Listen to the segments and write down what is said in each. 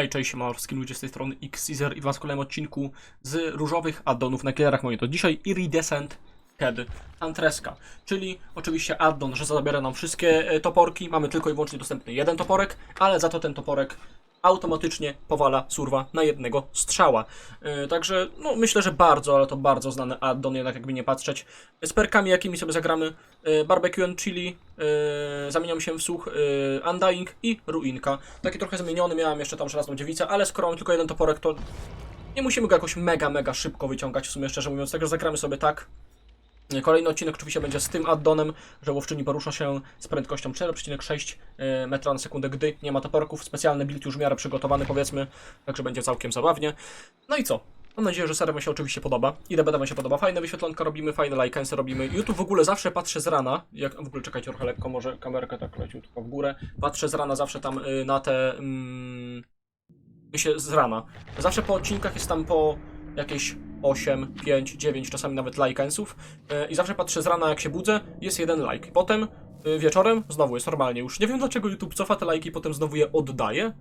Hej, cześć, malowski ludzie z tej strony Xcaesar i w kolejnym odcinku z różowych addonów na killerach monitor. Dzisiaj Iridescent Head Antreska, czyli oczywiście addon, że zabiera nam wszystkie e, toporki. Mamy tylko i wyłącznie dostępny jeden toporek, ale za to ten toporek automatycznie powala surwa na jednego strzała. E, Także, no myślę, że bardzo, ale to bardzo znany addon, jednak jakby nie patrzeć. Z perkami, jakimi sobie zagramy, e, Barbecue and Chili, e, zamieniam się w słuch Undying i Ruinka. Taki trochę zmieniony, miałem jeszcze tam żelazną dziewicę, ale skoro mam tylko jeden toporek, to nie musimy go jakoś mega, mega szybko wyciągać, w sumie szczerze mówiąc, także zagramy sobie tak. Kolejny odcinek oczywiście będzie z tym addonem, że łowczyni porusza się z prędkością 4,6 e, metra na sekundę, gdy nie ma toporków. Specjalny build już w miarę przygotowany, powiedzmy, także będzie całkiem zabawnie. No i co? Mam nadzieję, że seria Wam się oczywiście podoba. I DBD się podoba. Fajne wyświetlonka robimy, fajne lajkensy robimy. YouTube w ogóle zawsze patrzę z rana. Jak, w ogóle czekajcie trochę lekko, może kamerkę tak leci tylko w górę. Patrzę z rana zawsze tam y, na te... Mm, się z rana. Zawsze po odcinkach jest tam po jakieś 8, 5, 9, czasami nawet lajkensów. Y, I zawsze patrzę z rana, jak się budzę, jest jeden like. Potem y, wieczorem znowu jest normalnie już. Nie wiem dlaczego YouTube cofa te lajki, potem znowu je oddaje.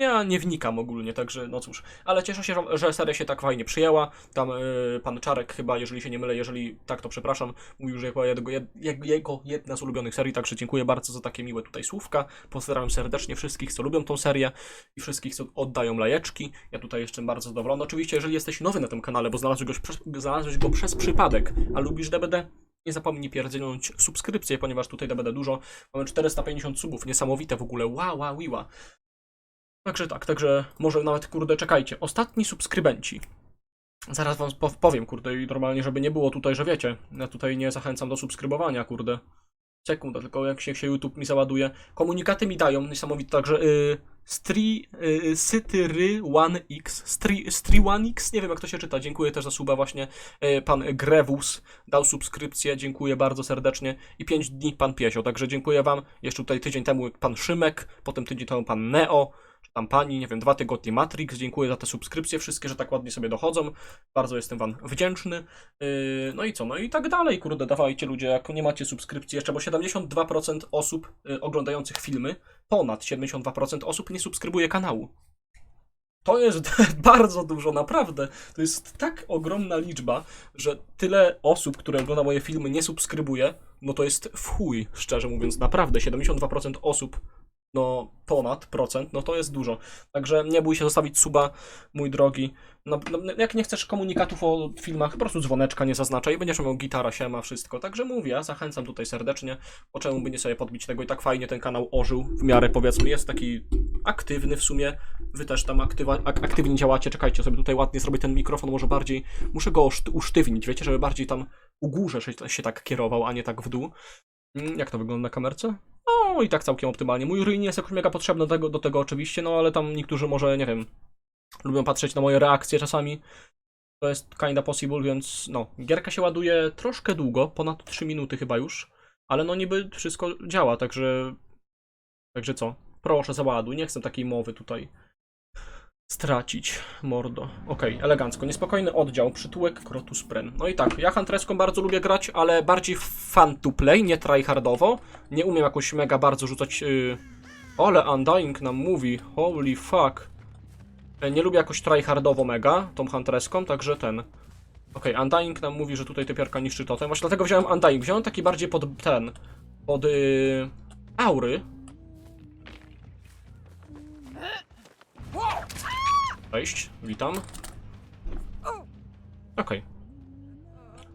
Ja nie wnikam ogólnie, także no cóż. Ale cieszę się, że, seria się tak fajnie przyjęła. Tam y, pan Czarek chyba, jeżeli się nie mylę, jeżeli tak, to przepraszam, mówił, że jako jego, jego jedna z ulubionych serii, także dziękuję bardzo za takie miłe tutaj słówka. Pozdrawiam serdecznie wszystkich, co lubią tą serię i wszystkich, co oddają lajeczki. Ja tutaj jestem bardzo zadowolony. Oczywiście, jeżeli jesteś nowy na tym kanale, bo znalazłeś go, znalazłeś go przez przypadek, a lubisz DBD, nie zapomnij pierdzielnąć subskrypcję, ponieważ tutaj DBD dużo. Mamy 450 subów, niesamowite w ogóle, wow, wow. Także tak, także może nawet, kurde, czekajcie. Ostatni subskrybenci. Zaraz wam po- powiem, kurde, i normalnie, żeby nie było tutaj, że wiecie. Ja tutaj nie zachęcam do subskrybowania, kurde. Sekunda, tylko jak się, się YouTube mi załaduje. Komunikaty mi dają niesamowite, także y, Stri, y, Sytyry 1X, Stri, Stri 1X, nie wiem jak to się czyta, dziękuję też za suba właśnie. Y, pan Grewus dał subskrypcję, dziękuję bardzo serdecznie. I 5 dni pan Piesio, także dziękuję wam. Jeszcze tutaj tydzień temu pan Szymek, potem tydzień temu pan Neo, tam pani, nie wiem, dwa tygodnie Matrix. Dziękuję za te subskrypcje wszystkie, że tak ładnie sobie dochodzą. Bardzo jestem wam wdzięczny. Yy, no i co? No i tak dalej, kurde, dawajcie ludzie, jak nie macie subskrypcji jeszcze, bo 72% osób yy, oglądających filmy, ponad 72% osób nie subskrybuje kanału. To jest bardzo dużo, naprawdę. To jest tak ogromna liczba, że tyle osób, które ogląda moje filmy, nie subskrybuje, no to jest w chuj, szczerze mówiąc, naprawdę. 72% osób no ponad procent, no to jest dużo. Także nie bój się zostawić suba, mój drogi. No, no, jak nie chcesz komunikatów o filmach, po prostu dzwoneczka nie zaznaczaj i będziesz miał gitara, siema, wszystko. Także mówię, zachęcam tutaj serdecznie. Po czemu by nie sobie podbić tego i tak fajnie ten kanał ożył w miarę powiedzmy, jest taki aktywny w sumie. Wy też tam aktywa, ak aktywnie działacie, czekajcie sobie tutaj ładnie zrobię ten mikrofon, może bardziej, muszę go usztywnić, wiecie, żeby bardziej tam u górze się, się tak kierował, a nie tak w dół. Mm, Jak to wygląda na kamerce? No i tak całkiem optymalnie. Mój ruin jest jakoś mega potrzebny do tego, do tego oczywiście, no ale tam niektórzy może, nie wiem, lubią patrzeć na moje reakcje czasami. To jest kinda possible, więc no, gierka się ładuje troszkę długo, ponad 3 minuty chyba już, ale no niby wszystko działa, także także co? Proszę załaduj, nie chcę takiej mowy tutaj stracić, mordo. Okej, elegancko. Niespokojny oddział, przytułek, Krotus Pren. No i tak, ja Huntreską bardzo lubię grać, ale bardziej fan to play, nie tryhardowo. Nie umiem jakoś mega bardzo rzucać... Yy... Ole, Undying nam mówi, holy fuck. E, Nie lubię jakoś tryhardowo mega, tą Huntreską, także ten... Okej, Undying nam mówi, że tutaj typiarka niszczy totem. Właśnie dlatego wziąłem Undying. Wziąłem taki bardziej pod ten... Pod... Yy... Aury. Cześć, witam. Okej.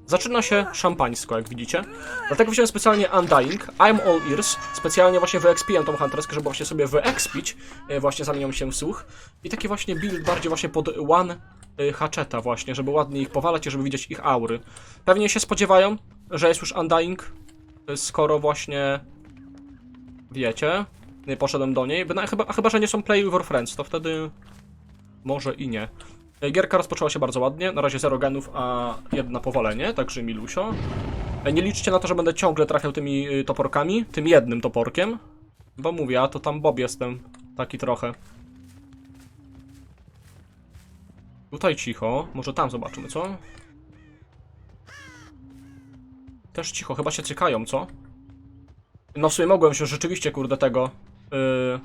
Zaczyna się szampańsko, jak widzicie. Dlatego wziąłem specjalnie Undying, I'm All Ears. Specjalnie właśnie wyexpiłem tą Hunterskę, żeby właśnie sobie wyexpić. e, Właśnie zamieniam się w słuch. I taki właśnie build bardziej właśnie pod one e, hatcheta właśnie, żeby ładnie ich powalać i żeby widzieć ich aury. Pewnie się spodziewają, że jest już Undying, e, skoro właśnie... Wiecie, nie poszedłem do niej. Chyba, chyba, że nie są play your friends, to wtedy może i nie. E, Gierka rozpoczęła się bardzo ładnie. Na razie 0 genów, a jedna powalenie, także milusio. E, Nie liczcie na to, że będę ciągle trafiał tymi y, toporkami, tym jednym toporkiem. Bo mówię, a to tam Bob jestem. Taki trochę. Tutaj cicho. Może tam zobaczymy, co? Też cicho, chyba się cykają, co? No w sumie mogłem się rzeczywiście, kurde, tego... Yy...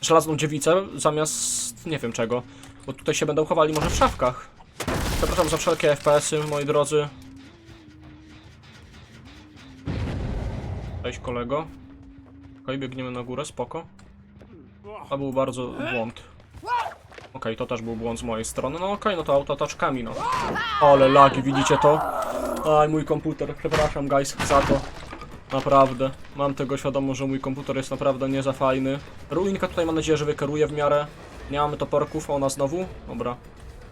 żelazną dziewicę zamiast nie wiem czego. Bo tutaj się będą chowali może w szafkach. Przepraszam za wszelkie FPS-y, moi drodzy. Cześć kolego. Okej, biegniemy na górę, spoko. To był bardzo błąd. Okej, to też był błąd z mojej strony. No okej, no to autotaczkami, no. Ale lagi, widzicie to? Aj, mój komputer, przepraszam guys za to. Naprawdę. Mam tego świadomość, że mój komputer jest naprawdę nie za fajny. Ruinka tutaj mam nadzieję, że wykeruje w miarę. Nie mamy toporków, ona znowu. Dobra.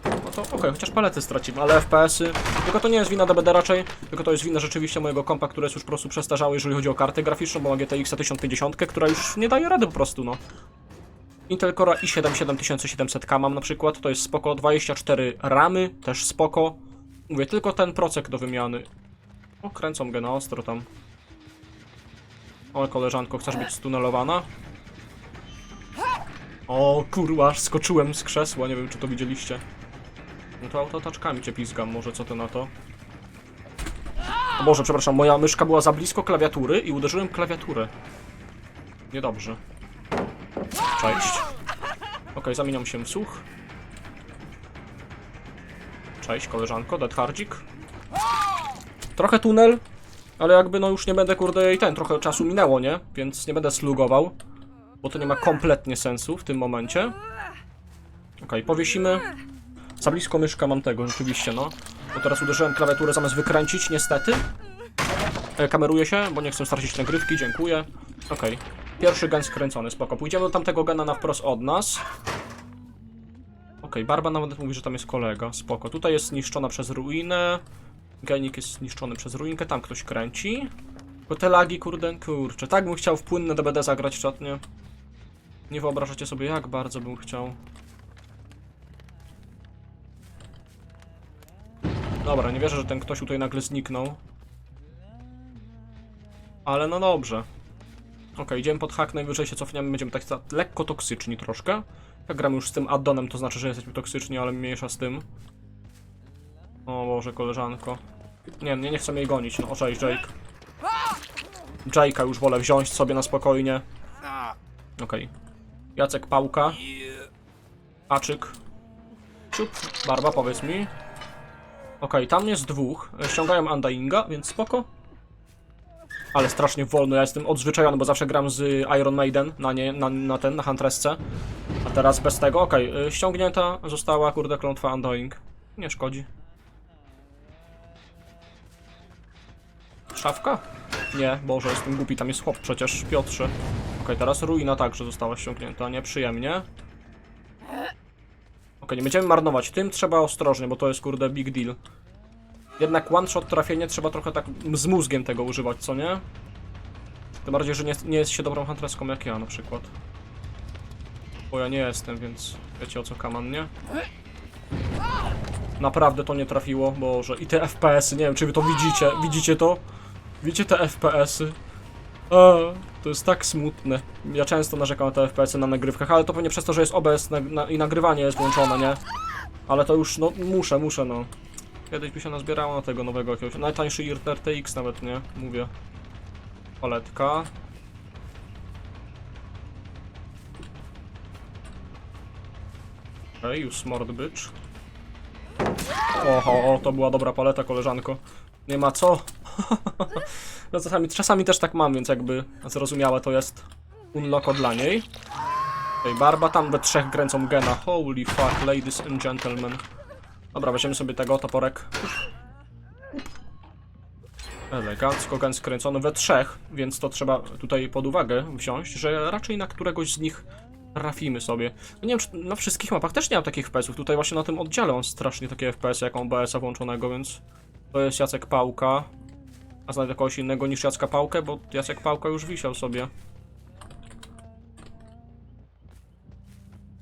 No to okej, chociaż palety stracimy, ale FPS-y. Tylko to nie jest wina DBD raczej, tylko to jest wina rzeczywiście mojego kompa, który jest już po prostu przestarzały, jeżeli chodzi o kartę graficzną, bo ma GTX 1050, która już nie daje rady po prostu, no. Intel Core i7 7700K mam na przykład, to jest spoko, 24 ramy, też spoko. Mówię, tylko ten procek do wymiany. O, kręcą go na ostro tam. O, koleżanko, chcesz być stunelowana? O, kurwa, skoczyłem z krzesła, nie wiem czy to widzieliście. No to autotaczkami cię pizgam, może co ty na to? O Boże, przepraszam, moja myszka była za blisko klawiatury i uderzyłem klawiaturę. Niedobrze. Cześć. Okej, zamieniam się w słuch. Cześć, koleżanko, Dead Hardzik. Trochę tunel, ale jakby no już nie będę, kurde, i ten, trochę czasu minęło, nie? Więc nie będę slugował, bo to nie ma kompletnie sensu w tym momencie. Okej, powiesimy. Za blisko myszka mam tego, rzeczywiście, no. Bo teraz uderzyłem klawiaturę zamiast wykręcić, niestety. E, kameruję się, bo nie chcę stracić nagrywki, dziękuję. Okej. Pierwszy gen skręcony, spoko. Pójdziemy do tamtego gena na wprost od nas. Okej, Barba nawet mówi, że tam jest kolega, spoko. Tutaj jest zniszczona przez ruinę. Genik jest zniszczony przez ruinkę, tam ktoś kręci. Bo te lagi, kurde, kurczę. Tak bym chciał w płynne DBD zagrać czatnie. Nie wyobrażacie sobie, jak bardzo bym chciał. Dobra, nie wierzę, że ten ktoś tutaj nagle zniknął. Ale no dobrze. Okej, idziemy pod hak, najwyżej się cofniemy, będziemy tak lekko toksyczni troszkę. Jak gramy już z tym addonem, to znaczy, że jesteśmy toksyczni, ale mniejsza z tym. O Boże, koleżanko. Nie, nie, nie chcę jej gonić, no, o cześć, Jake. Jake'a już wolę wziąć sobie na spokojnie. Okej. Jacek Pałka. Aczyk. Ciup. Barba, powiedz mi. Okej, tam jest dwóch. Ściągają Undyinga, więc spoko. Ale strasznie wolno, ja jestem odzwyczajony, bo zawsze gram z Iron Maiden na, nie, na, na ten, na Huntressce. A teraz bez tego, okej, y, ściągnięta została, kurde, klątwa Undying. Nie szkodzi. Szafka? Nie, Boże, jestem głupi, tam jest chłop przecież, Piotrze. Okej, teraz ruina także została ściągnięta, nieprzyjemnie. Okej, nie będziemy marnować tym, trzeba ostrożnie, bo to jest, kurde, big deal. Jednak one shot trafienie trzeba trochę tak z mózgiem tego używać, co nie? Tym bardziej, że nie, nie jest się dobrą huntreską jak ja na przykład. Bo ja nie jestem, więc wiecie o co kaman, nie? Naprawdę to nie trafiło, Boże. I te FPS-y, nie wiem czy wy to widzicie. Widzicie to? Widzicie te FPS-y? Eee, to jest tak smutne. Ja często narzekam na te FPS-y na nagrywkach, ale to pewnie przez to, że jest OBS na, na, i nagrywanie jest włączone, nie? Ale to już, no, muszę, muszę, no. Kiedyś by się nazbierało na tego nowego jakiegoś. Najtańszy RTX nawet, nie? Mówię. Paletka. Okej, już smart bitch. Oho, o, to była dobra paleta, koleżanko. Nie ma co. no czasami, czasami też tak mam, więc jakby zrozumiałe to jest unlocko dla niej. Okej, Barba tam we trzech kręcą gena. Holy fuck, ladies and gentlemen. Dobra, weźmiemy sobie tego, toporek. Elegancko, gen skręcony we trzech, więc to trzeba tutaj pod uwagę wziąć, że raczej na któregoś z nich trafimy sobie. No nie wiem, czy na wszystkich mapach też nie mam takich FPS-ów. Tutaj właśnie na tym oddziale on strasznie takie FPS, jak on BS-a włączonego, więc to jest Jacek Pałka. A znajdę kogoś innego niż Jacka Pałkę, bo Jacek Pałka już wisiał sobie.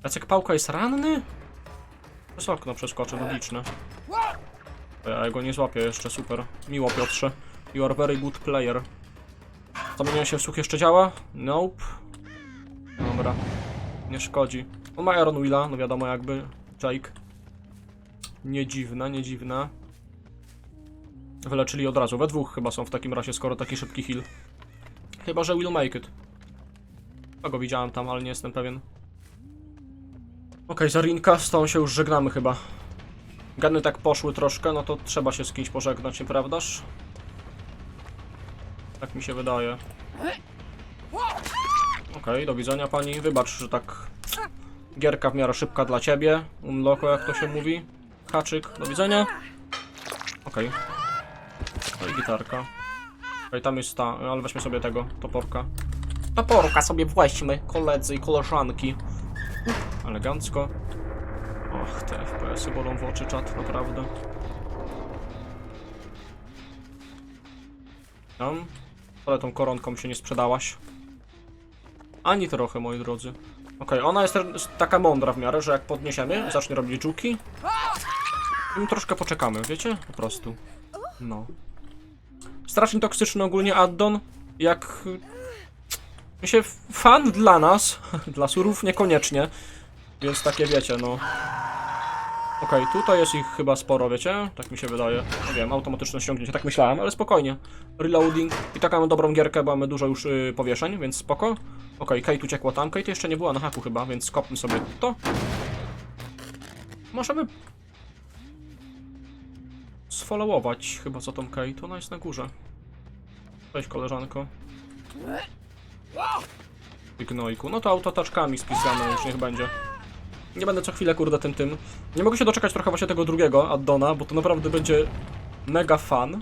Jacek Pałka jest ranny? Przez okno przeskoczę, logiczne. Ja go nie złapię jeszcze, super. Miło Piotrze. You are very good player. Zamienianie się w słuch jeszcze działa? Nope. Dobra. Nie szkodzi. On ma Iron Willa, no wiadomo jakby. Jake. Nie dziwne, nie dziwne. Wyleczyli od razu. We dwóch chyba są w takim razie, skoro taki szybki heal. Chyba, że will make it. A go widziałem tam, ale nie jestem pewien. Okej, Zarinka, z tą się już żegnamy chyba. Gany tak poszły troszkę, no to trzeba się z kimś pożegnać, nieprawdaż? Tak mi się wydaje. Okej, do widzenia pani. Wybacz, że tak... Gierka w miarę szybka dla ciebie. Unloko, jak to się mówi. Haczyk, do widzenia. Okej. No i gitarka. Okej, tam jest ta, ale weźmy sobie tego, toporka. Toporka sobie weźmy, koledzy i koleżanki. Elegancko. Och, te FPS-y bolą w oczy, czat, naprawdę. Tam. Ale tą koronką się nie sprzedałaś. Ani trochę, moi drodzy. Okej, ona jest taka mądra w miarę, że jak podniesiemy, zacznie robić dżuki. I troszkę poczekamy, wiecie? Po prostu. No. Strasznie toksyczny ogólnie addon. Jak... Się fan dla nas, dla surów niekoniecznie. Więc takie wiecie, no. Okej, tutaj jest ich chyba sporo, wiecie? Tak mi się wydaje. Nie wiem, automatyczne ściągnięcie, tak myślałem, ale spokojnie. Reloading. I tak mamy dobrą gierkę, bo mamy dużo już y, powieszeń, więc spoko. Okej, Kate uciekła tam. Kate jeszcze nie była na haku chyba, więc skopmy sobie to. Możemy sfollowować chyba co tą Kate. Ona jest na górze. Cześć koleżanko. Gnojku. No to autotaczkami spisane już niech będzie. Nie będę co chwilę kurde tym tym. Nie mogę się doczekać trochę właśnie tego drugiego addona, bo to naprawdę będzie mega fan.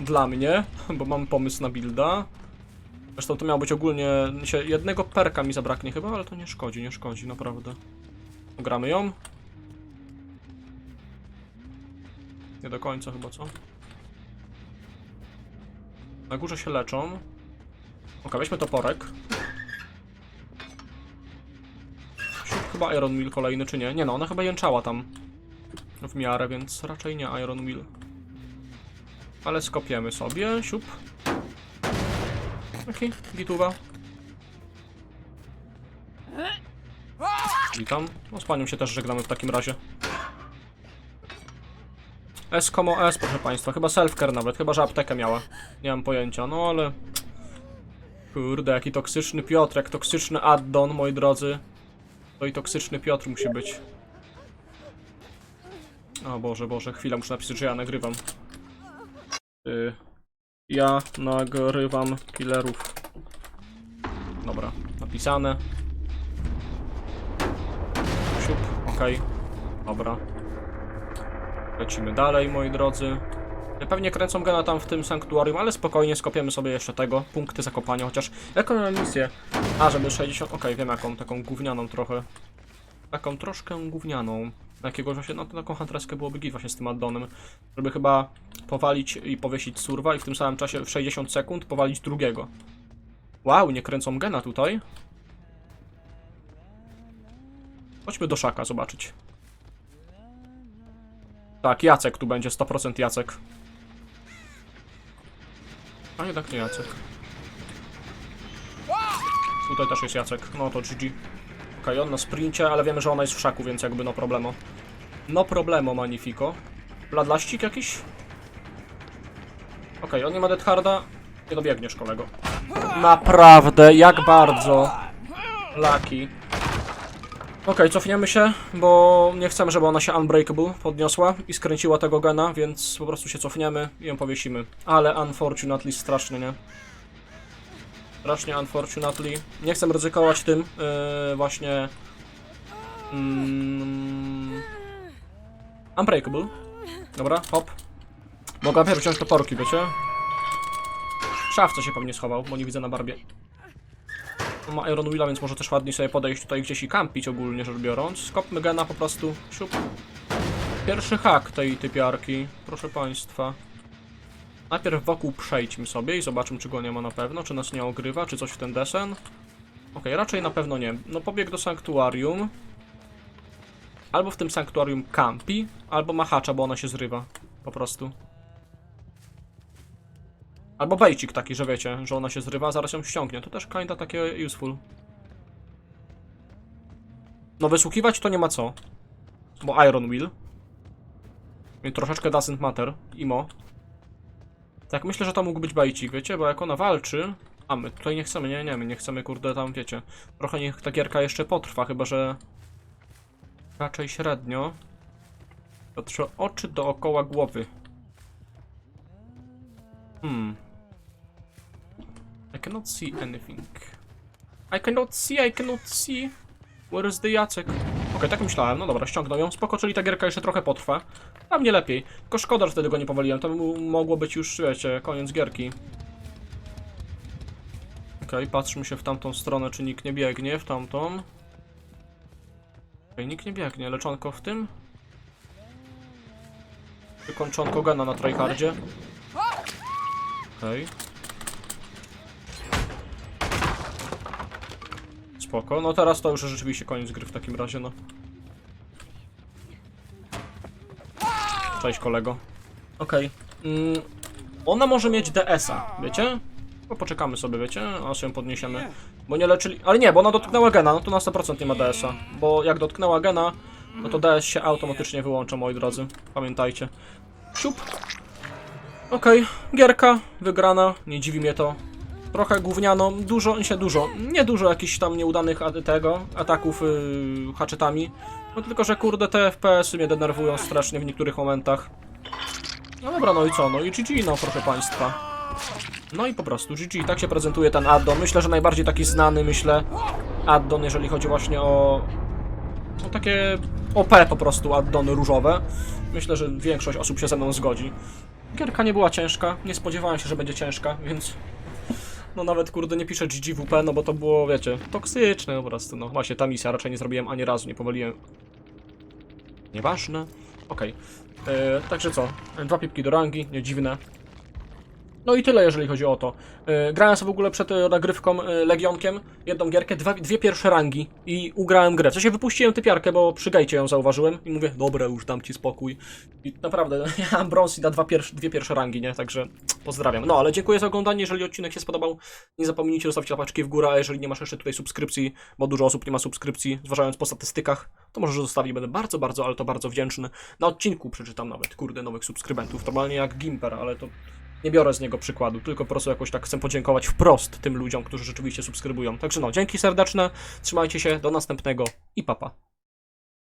Dla mnie, bo mam pomysł na builda. Zresztą to miało być ogólnie... jednego perka mi zabraknie chyba, ale to nie szkodzi, nie szkodzi, naprawdę. Gramy ją. Nie do końca chyba, co? Na górze się leczą. Ok, weźmy toporek. Chyba Iron Mill kolejny, czy nie? Nie no, ona chyba jęczała tam. W miarę, więc raczej nie Iron Mill. Ale skopiemy sobie, siup. Okej, gituwa. Witam. No z panią się też żegnamy w takim razie. S S, proszę państwa. Chyba self-care nawet, chyba że aptekę miała. Nie mam pojęcia, no ale... Kurde, jaki toksyczny Piotr, jak toksyczny addon, moi drodzy. To i toksyczny Piotr musi być. O Boże, Boże, chwila, muszę napisać, że ja nagrywam. Y, ja nagrywam killerów. Dobra, napisane. Siup, okej. Dobra. Lecimy dalej, moi drodzy. Pewnie kręcą gana tam w tym sanktuarium, ale spokojnie skopiemy sobie jeszcze tego. Punkty zakopania, chociaż... Jaką mam misję? A, żeby 60... Okej, wiem jaką, taką gównianą trochę. Taką troszkę gównianą. Jakiegoś właśnie, no to taką huntreskę byłoby git właśnie z tym addonem. Żeby chyba powalić i powiesić surwa i w tym samym czasie w 60 sekund powalić drugiego. Wow, nie kręcą gena tutaj. Chodźmy do szaka zobaczyć. Tak, Jacek tu będzie, 100% Jacek. A jednak nie Jacek. Tutaj też jest Jacek, no to GG. Okej, on na sprincie, ale wiemy, że ona jest w szaku, więc jakby no problemo. No problemo, magnifico. Bladlaścik jakiś? Okej, on nie ma Dead Harda. Nie dobiegniesz, kolego. Naprawdę, jak bardzo. Lucky. Okej, cofniemy się, bo nie chcemy, żeby ona się Unbreakable podniosła i skręciła tego gena, więc po prostu się cofniemy i ją powiesimy. Ale unfortunately strasznie, nie? Strasznie unfortunately. Nie chcę ryzykować tym, yy, właśnie... Mm, unbreakable. Dobra, hop. Mogę wziąć toporki, wiecie? W szafce się pewnie schował, bo nie widzę na barbie. Ma Iron więc może też ładnie sobie podejść tutaj gdzieś i kampić ogólnie rzecz biorąc. Skopmy gena po prostu. Siup. Pierwszy hak tej typiarki, proszę państwa. Najpierw wokół przejdźmy sobie i zobaczymy, czy go nie ma na pewno, czy nas nie ogrywa, czy coś w ten desen. Okej, raczej na pewno nie. No pobiegł do sanktuarium. Albo w tym sanktuarium kampi, albo ma hacza, bo ona się zrywa. Po prostu. Albo bejcik taki, że wiecie, że ona się zrywa, zaraz ją ściągnie. To też kinda takie useful. No wysłuchiwać to nie ma co. Bo Iron Will. I troszeczkę doesn't matter. Imo. Tak, myślę, że to mógł być bejcik, wiecie, bo jak ona walczy, A my tutaj nie chcemy, nie, nie, my nie chcemy, kurde, tam wiecie. Trochę niech ta gierka jeszcze potrwa, chyba że raczej średnio. Patrzę oczy dookoła głowy. Hmm. I cannot see anything. I cannot see, I cannot see. Where is the Jacek? Okej, tak myślałem. No dobra, ściągnął ją. Spoko, czyli ta gierka jeszcze trochę potrwa. Tam nie lepiej. Tylko szkoda, że wtedy go nie powaliłem. To by mogło być już, wiecie, koniec gierki. Okej, patrzmy się w tamtą stronę, czy nikt nie biegnie w tamtą. Okej, nikt nie biegnie. Leczonko w tym? Wykończonko gana na tryhardzie. Okej. Spoko. No teraz to już rzeczywiście koniec gry w takim razie, no. Cześć kolego. Okej. Mm, ona może mieć DS-a, wiecie? No poczekamy sobie, wiecie? Aż ją podniesiemy. Bo nie leczyli... Ale nie, bo ona dotknęła gena, no to na 100% nie ma DS-a. Bo jak dotknęła gena, no to DS się automatycznie wyłącza, moi drodzy. Pamiętajcie. Siup. Okej, gierka wygrana, nie dziwi mnie to. Trochę gówniano, dużo, się dużo, nie dużo jakichś tam nieudanych tego, ataków yy, haczetami. No tylko, że kurde te FPS-y mnie denerwują strasznie w niektórych momentach. No dobra, no i co, no i GG, no proszę państwa. No i po prostu GG, tak się prezentuje ten addon. Myślę, że najbardziej taki znany, myślę, addon, jeżeli chodzi właśnie o... o takie OP po prostu addony różowe. Myślę, że większość osób się ze mną zgodzi. Gierka nie była ciężka, nie spodziewałem się, że będzie ciężka, więc... No nawet kurde nie piszę GGWP, no bo to było, wiecie, toksyczne po prostu, no właśnie ta misja raczej nie zrobiłem ani razu, nie powoliłem. Nieważne. Okej. E, Także co, dwa pipki do rangi, nie dziwne. No i tyle, jeżeli chodzi o to. E, Grałem sobie w ogóle przed e, nagrywką e, Legionkiem, jedną gierkę, dwa, dwie pierwsze rangi i ugrałem grę. W sensie wypuściłem typiarkę, bo przy gejcie ją zauważyłem i mówię, dobra, już dam ci spokój. I naprawdę, ja mam brąz i da dwa pier dwie pierwsze rangi, nie? Także pozdrawiam. No, ale dziękuję za oglądanie, jeżeli odcinek się spodobał, nie zapomnijcie zostawić łapeczki w górę, a jeżeli nie masz jeszcze tutaj subskrypcji, bo dużo osób nie ma subskrypcji, zważając po statystykach, to możesz zostawić, będę bardzo, bardzo, ale to bardzo wdzięczny. Na odcinku przeczytam nawet, kurde, nowych subskrybentów, normalnie jak Gimper, ale to nie biorę z niego przykładu, tylko po prostu jakoś tak chcę podziękować wprost tym ludziom, którzy rzeczywiście subskrybują. Także no, dzięki serdeczne, trzymajcie się, do następnego i papa.